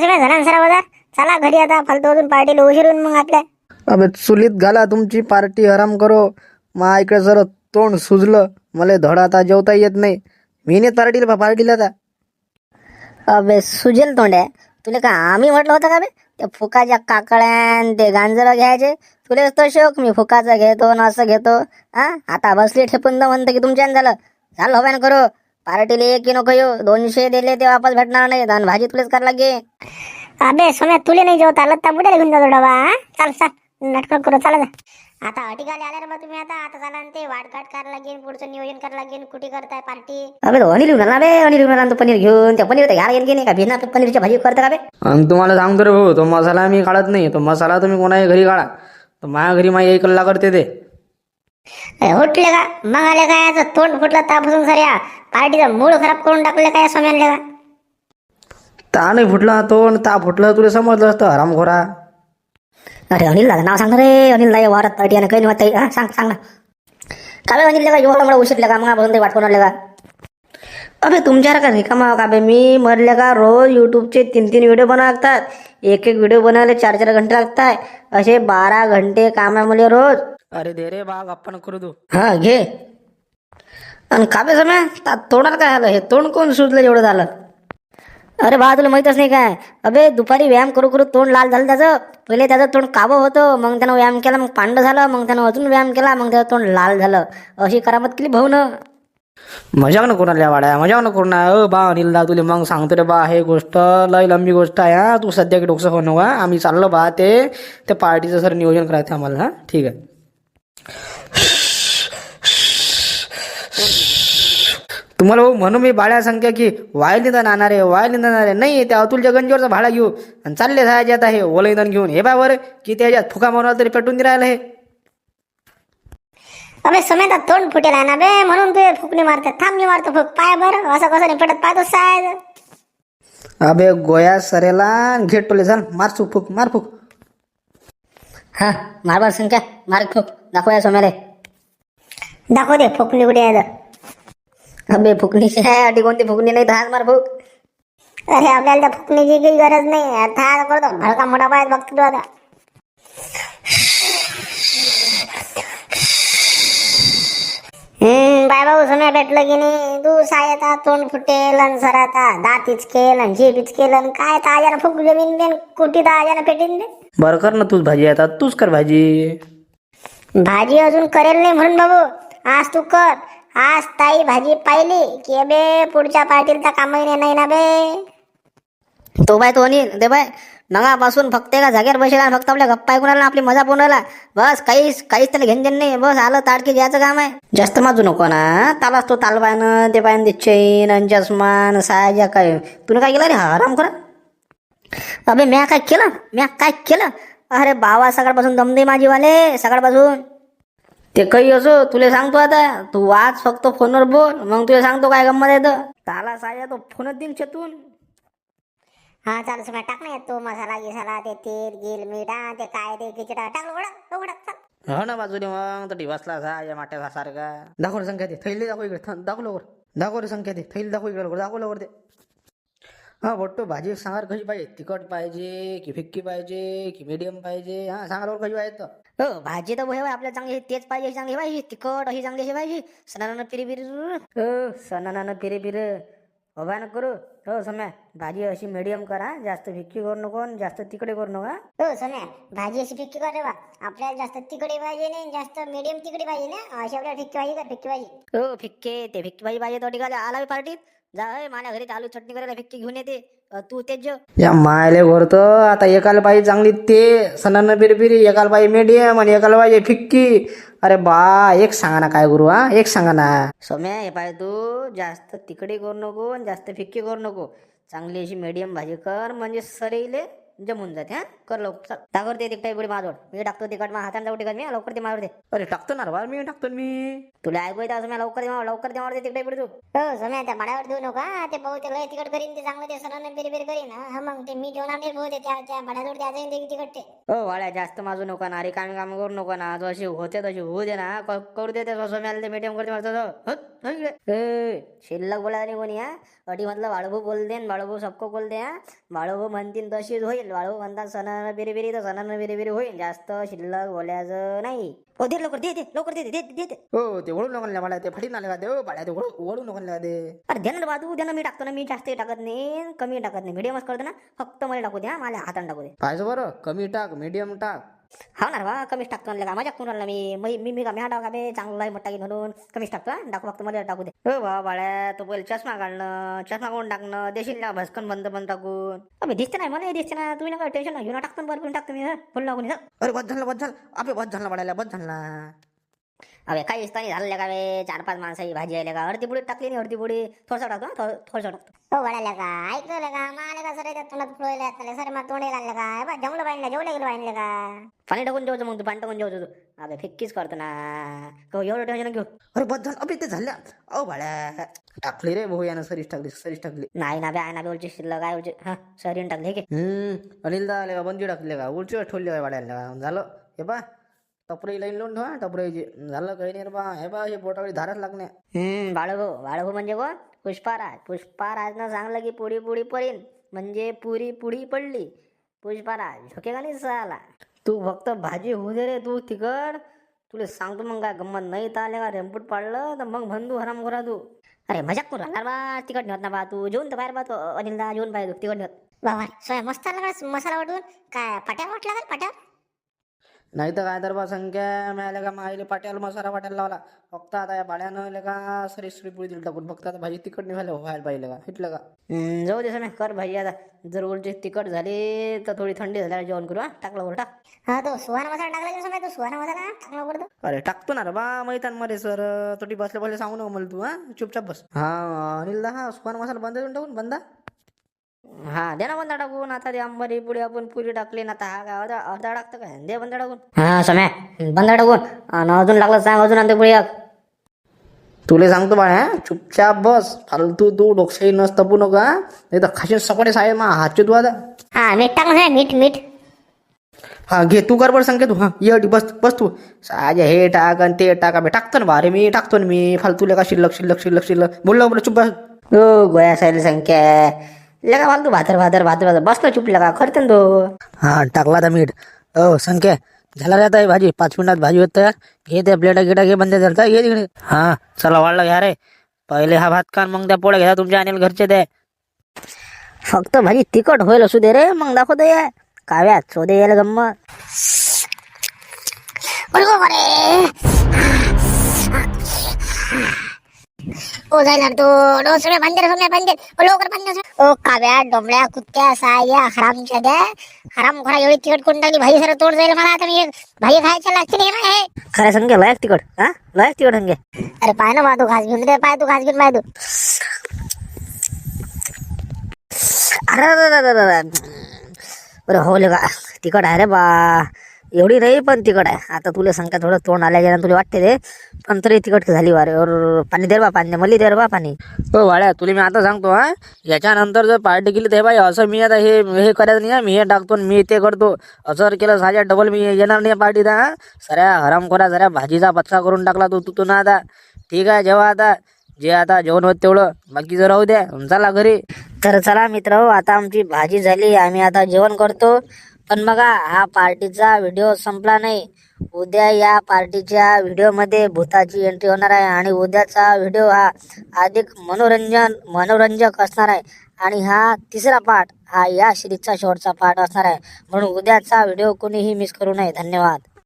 सगळं झाला ना सरा बाजार चला घरी आता फालतू अजून पार्टीला उशीर होईन मग आपल्या अबे चुलीत घाला तुमची पार्टी आराम करो. मा इकडे जर तोंड सुजलं. मला धड आता जेवता येत नाही. मी नेत पार्टीला पार्टीला आता. अबे सुजेल तोंड्या तुला का आम्ही म्हटलं होतं का बे? त्या फुकाच्या काकड्यान ते गांजर घ्यायचे. तुला तो शोक मी फुकाचं घेतो न असं घेतो. हा? आता बसली ठेपून तर म्हणतं की तुमच्यानं झालं. झालं ना करू. पार्टीला एक की नको येऊ दोनशे दिले ते वापस भेटणार नाही आणि भाजी तुलेच करायला लागे अबे सोम्या तुले नाही जेवता आलं तर बुड्याला घेऊन जातो डबा हा? चाल चाल. नाटक करू चला आता अटिकाले आल्या रे बा तुम्ही आता. आता झाला ते वाटघाट करायला लागेल पुढचं नियोजन करायला लागेल कुठे करताय पार्टी? अबे तो अनिल घेऊन आला बे अनिल घेऊन आला तो पनीर घेऊन. त्या पनीर घ्यायला गेली की नाही? का बिना पनीरची भाजी करता का बे? आणि तुम्हाला सांगतो रे भाऊ. तो मसाला मी काढत नाही. तो मसाला तुम्ही कोणाही घरी काढा. तो माझ्या घरी माझी एक कल्ला करते ते. उठले का? मग आले काय? याचं तोंड फुटलं तापासून सर पार्टीचा मूळ खराब करून टाकले काय सोम्यानले? का ता नाही फुटला तो आणि ता फुटलं तुला समजलं असतं हरामखोरा अरे अनिल दादा नाव सांग रे अनिल दादा वारत पार्टी आणि काही नाही हा सांग सांग ना. का बे अनिल का एवढं मला उशीरले का? मग ते वाटून आले का? अबे तुमच्यावर का रिकामा का बे? मी मरले का रोज यूट्यूबचे तीन तीन व्हिडिओ बनावं लागतात एक एक व्हिडिओ बनायला चार चार घंटे लागतात असे बारा घंटे काम आहे मला रोज. अरे दे रे बा गप्पा करू तू हा घे. आणि का बे समय ता तोंडाला काय झालं हे तोंड कोण सुजलं एवढं झालं? अरे बा तुला माहीतच नाही काय? अबे दुपारी व्यायाम करू करू तोंड लाल झालं त्याचं. पहिले त्याचं तोंड काबं होतं मग त्यानं व्यायाम केला मग पांढरं झालं मग त्यानं अजून व्यायाम केला मग त्याचं तोंड लाल झालं. अशी करामत केली भाऊ न मजाक नको ना वाड्या मजाक नको ना. अ बा अनिलदा तुला मग सांगतो रे बा हे गोष्ट लय लंबी गोष्ट आहे हा. तू सध्या की डोकसं हो. आम्ही चाललो बा ते त्या पार्टीचं सर नियोजन करायचं आम्हाला हा. ठीक आहे. तुम्हाला भाऊ म्हणून मी भाड्या संख्या की वायल निदान आणणार आहे वायल निदान आणणार आहे नाही त्या अतुलच्या गंजीवरचा भाडा घेऊ. आणि चालले जायचे आता हे ओलं इंधन घेऊन. हे बा बरं की त्याच्यात फुका मारला तरी पेटून नाही राहिलं हे. अबे समय तोंड फुटेल आहे ना बे. म्हणून तू फुकणी मारते थांब मी मारतो फुक. पाय बरं असं कसं नाही पटत. पाहतो साय अबे गोया सरेला घेट टोले चाल मार चुक फुक मार फुक. हा मारबार संख्या. मार फुक. दाखवूया सोम्याले. दाखव दे फुकणी कुठे आहे अबे फुकणीची आहे अटी कोणती फुकणी नाही दहा मार फुक. अरे आपल्याला त्या फुकणीची काही गरज नाही था करतो भडका मोठा पाय बघतो तू आता. हम्म बाय भाऊ समय भेटलं की नाही? तू सायता तोंड फुटेल आणि सराता दात इचकेल आणि जीभ इचकेल आणि काय ताजानं फुक जमीन देन कुठी ताजानं पेटीन दे बरं कर ना तूच भाजी आता. तूच कर भाजी. भाजी अजून करेल नाही म्हणून बाबू आज तू कर. आज ताई भाजी पाहिली की बे पुढच्या पार्टीला कामही नाही ना बे. तो बाय तो अनिल दे बाय. मगापासून फक्त एका जागेवर बसेला फक्त आपल्या गप्पा ऐकून आला आपली मजा पूर्ण आला बस काहीच काहीच त्याला घेणं देणं नाही. बस आलं ताडकी द्यायचं काम आहे. जास्त माजू नको ना. तालाच तो ताल ते पायन ते चैन आणि चष्मान साया काय. तुला काय केलं रे? आराम खरं अबे म्या काय केलं? म्या काय केलं? अरे बाबा सकाळपासून दमदे माझीवाले सकाळपासून. ते काही असो तुला सांगतो आता. तू वाच फक्त फोनवर बोल मग तुला सांगतो काय गंमत येतं ताला साया तो फोनच देईन छतून हा चालू सगळं टाक नाही तो मसाला गिसाला ते तेल गिल मीठ हा, ते काय ते खिचडा. टाक उघडा उघडा चाल. हो ना बाजूने मग तर दिवसला जा या माट्याचा सारखा दाखव रे संख्या ते थैली दाखव इकडे. थांब, दाखव लवकर. दाखव रे संख्या ते थैली दाखव इकडे लवकर दाखव लवकर ते. हा भट्टो भाजी सांगार कशी पाहिजे? तिखट पाहिजे की फिक्की पाहिजे की मीडियम पाहिजे? हा सांगा लवकर कशी पाहिजे हो भाजी तर भाई आपल्याला चांगली तेच पाहिजे अशी चांगली पाहिजे तिखट अशी चांगली अशी पाहिजे. सणानं पिरी पिरी हो सणानं पिरे पिरे उभा न करू. हो सम्या भाजी अशी मिडियम करा जास्त फिक्की करू नको जास्त तिकडे करू नका. हो सम्या भाजी अशी फिक्की कर बा. आपल्याला जास्त तिकडे पाहिजे नाही जास्त मिडियम तिकडे पाहिजे ना? अशी आपल्याला फिक्की भाजी कर फिक्की भाजी हो फिक्के ते फिक्की भाजी पाहिजे तो ठिकाणी. आला पार्टीत जा माझ्या घरी आलू चटणी करायला फिक्की घेऊन येते. अ, तू तेच जेव. या मायले घोरतो आता एकाला पाहिजे चांगली ते सणानं पिरी एकाला पाहिजे मीडियम आणि एकाला पाहिजे फिक्की. अरे बा एक सांगा ना काय करू हा? एक सांगा ना. सौम्या हे पाय तू जास्त तिकडे करू नको आणि जास्त फिक्की करू नको. चांगली अशी मिडियम भाजी कर म्हणजे सरेले. जमून जाते हा? कर लवकर चल. टाकर ते तिकटाई पुढे माझ्यावर. मी टाकतो तिकट माझ्या हाताने जाऊ तिकट मी लवकर ते मारते अरे टाकतो ना रे बा मी टाकतो ना मी. तुला ऐकू येतं असं लवकर दे मला, लवकर दे मारते तिकटाई पुढे तू. हो सौम्या त्या भाड्यावर देऊ नका ते भाऊ ते लय तिकट करीन ते चांगलं ते सरांना बिरी बिरी करीन हा मग ते मी जेवणार नाही भाऊ ते त्या त्या भाड्याजवळ द्यायचं ते तिकट ते. हो वाड्या जास्त माजू नको ना रिकामी काम करू नको ना जशी होते तशी होऊ दे ना क- करू दे ते सौम्याला ते मीडियम करते माझं हो? ए शिल्लक बोला रे कोणी हा अटी म्हटलं बाळूभाऊ बोल दे बाळूभाऊ सबको बोल दे हा बाळूभाऊ म्हणतील तशीच होईल बाळूभाऊ म्हणतात सणानं बिरी बिरी तर सणानं बिरी बिरी होईल जास्त शिल्लक बोलायचं नाही हो दे लवकर दे दे लवकर दे दे दे दे दे हो ते ओढून नको मला ते फाटीत आले का हो बाळ्या ते ओढू नको दे अरे दे ना बाजू दे ना मी टाकतो ना मी जास्त टाकत नाही कमी टाकत नाही मीडियमच करतो ना फक्त मला टाकू द्या मला हाताने टाकू दे पाहिजे बरं कमी टाक मीडियम टाक हा ना बा कमीच टाकतो ना का? माझ्या कुणाला मी. मी मी का मी हा टाका बे? चांगला आहे मोठा म्हणून कमीच टाकतो टाकू फक्त मला टाकू दे. हो बा बाळ्या तो पहिले चष्मा काढणं चष्मा कोण टाकणं? देशील ना भस्कन बंद बंद टाकून. अबे दिसते नाही मला हे दिसते ना तुम्ही ना टेन्शन घेऊन टाकतो ना टाकतो मी फुल लागून अरे बस झालं बस झालं. आपे बस झालं बाळायला बस झाला. अबे काही नाही झालं का बे चार पाच माणसाची भाजी आहे का अर्धी पुढे टाकली नाही अर्धी पुढे थोडसा टाकतो हा, थो- थोडसा टाकतो हो वाढायला का ऐकलं का मला का सर फुलवले असले सर मग तोंडे लागलं का बा जमलं पाहिजे जेवढे गेलं पाहिजे का पाणी टाकून जेवतो मग तू पाणी टाकून जेवतो तू अबे फिक्कीच करतो ना हो एवढं टेन्शन घेऊ अरे बस झालं अबे ते झाल्या अहो बाळ्या टाकली रे भाऊ यानं सरीच टाकली सरीच टाकली नाही ना बे आहे ना बे उलची शिल्लक काय उलची हा सरीन टाकले की हम्म अनिल दा आले का बंदी टाकले का उलची ठेवली का वाड्याला झालं हे बा टपरी लाईन लावून ठेवा टपरीची. झालं काही नाही रे बा. हे बा हे बोटावळी धारच लागणे हम्म बाळभाऊ बाळभाऊ म्हणजे कोण? पुष्पाराज. पुष्पाराजनं सांगलं की पुडी पुडी पडीन. म्हणजे पुरी पुडी पडली. पुष्पाराज झोकेगा नाही साला तू फक्त भाजी होऊ दे रे तू तिकड. तुला सांगतो मग काय गंमत नाही तर आले का रेमपूट पाडलं तर मग भंदू हराम करा तू. अरे मजाक करू राहणार बा. तिकट नेत ना बा तू. जेवून तर बाहेर बा तो अनिलदा. जेवून पाहिजे तिकट नेत बाबा सोया मस्त आला मसाला वाटून. काय पट्या वाटला का पट्या नाही तर काय तर बा संख्या मिळाल्या का? माईले पाट्याला मसाला वाटायला लावला. फक्त आता या बाळ्यानं आले का? सरी सरी पुढे दिली टाकून. फक्त आता भाजी तिखट निघाले व्हायला पाहिजे का? हिटलं का? जाऊ दे ना कर भाजी आता. जर उलटी तिखट झाली तर थोडी थंडी झाल्यावर जेवण करू हा? टाकलं टाक. हा तो सुहाना मसाला टाकला समय तो सुहाना मसाला टाकला अरे टाकतो ना रे बा मैदानमध्ये सर. तोटी बसले बसले सांगू नको मला तू हा? चुपचाप बस. हा अनिल दा हा सुकान मसाला बंद देऊन टाकून बंदा. हा दे ना बंदा टाकून आता ते अंबारी पुढे आपण पुरी टाकली ना आता हा काय अर्धा अर्धा टाकतं काय दे बंदा टाकून हा समय बंदा टाकून आणि अजून लागलं सांग अजून आणते पुढे तुले सांगतो बाळा हा चुपचाप बस. फालतू तू डोकशाही नस तपू नका नाही तर खाशीन सकाळी साहेब मा हातचे तू आता. हा मीठ टाकलं मीठ मीठ. हा घे तू कर बरं सांगते तू हा ये बस बस तू. साजे हे टाक आणि ते टाका. बे टाकतो ना बारे मी टाकतो ना मी. फालतू का शिल्लक शिल्लक शिल्लक शिल्लक. बोललो बोल चुप बस. हो गोया सायला संख्या लगा फालतू भातर भातर भातर भातर बसलो चुप लगा करते ना तो. हा टाकला आता मीठ. हो संख्या झाला रे आता ही भाजी. पाच मिनिटात भाजी होत तयार. घे त्या प्लेटा गिटा घे बंद झालं घे तिकडे. हा चला वाढला घ्या रे. पहिले हा भात कान मग त्या पोळ्या घ्या. तुमच्या अनिल घरचे ते. फक्त भाजी तिखट होईल असू दे रे. मग दाखवतो या. काव्यात शोधे यायला गंमत. ओ जायला तो डो सगळे बांधेर बांधेर ओ लवकर बांधेर ओ काव्या डोंबड्या कुत्त्या साया हरामच्या द्या हराम खोरा एवढी तिकट कोण टाकली? भाई सर तोड जाईल मला आता मी. भाई खायच्या लागते नाही ना हे खरं संख्या लायक तिखट हा? लायक तिखट संख्या अरे पाय ना तू घास घेऊन रे पाय तू घास घेऊन पाय तू अरे अरे, हो का तिखट आहे रे बा. एवढी नाही पण तिखट आहे आता तुला सांगता थोडं तोंड आल्या तुला वाटते ते पण तरी तिखट झाली वारे. और पाणी दे बा पाणी मली दे बा पाणी हो वाड्या तुला मी आता सांगतो हा. याच्यानंतर जर पार्टी केली ते बाई असं मी आता हे हे करायचं नाही हा. मी हे टाकतो मी ते करतो. असं जर केलं साजा डबल मी येणार नाही पार्टीत हा. सऱ्या हराम करा सऱ्या भाजीचा पत्ता करून टाकला तू तू ना आता. ठीक आहे जेव्हा आता. जे आता जेवण होत तेवढं. बाकीचं राहू द्या चला घरी. तर चला मित्र आता आमची भाजी झाली. आम्ही आता जेवण करतो. पण बघा हा पार्टीचा व्हिडिओ संपला नाही. उद्या या पार्टीच्या व्हिडिओमध्ये भूताची एंट्री होणार आहे आणि उद्याचा व्हिडिओ हा अधिक मनोरंजन मनोरंजक असणार आहे. आणि हा तिसरा पार्ट हा या सिरीजचा शेवटचा पार्ट असणार आहे. म्हणून उद्याचा व्हिडिओ कोणीही मिस करू नये. धन्यवाद.